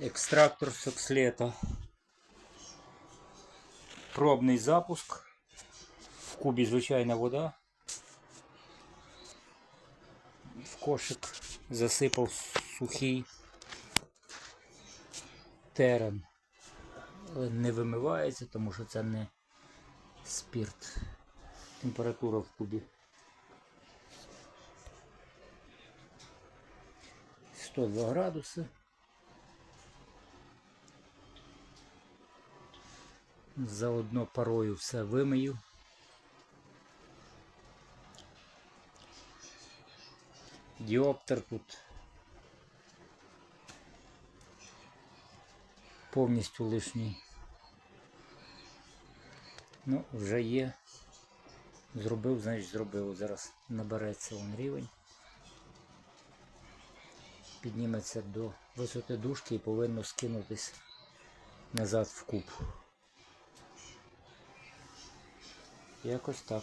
Екстрактор сокслета. Пробний запуск. В кубі звичайна вода. В кошик засипав сухий терен. Не вимивається, тому що це не спирт. Температура в кубі 102 градуси. Заодно парою все вимию. Діоптер тут повністю лишній. Ну, вже є. Зробив, значить зробив. Зараз набереться он рівень. Підніметься до висоти дужки і повинно скинутись назад в куб. Якось так.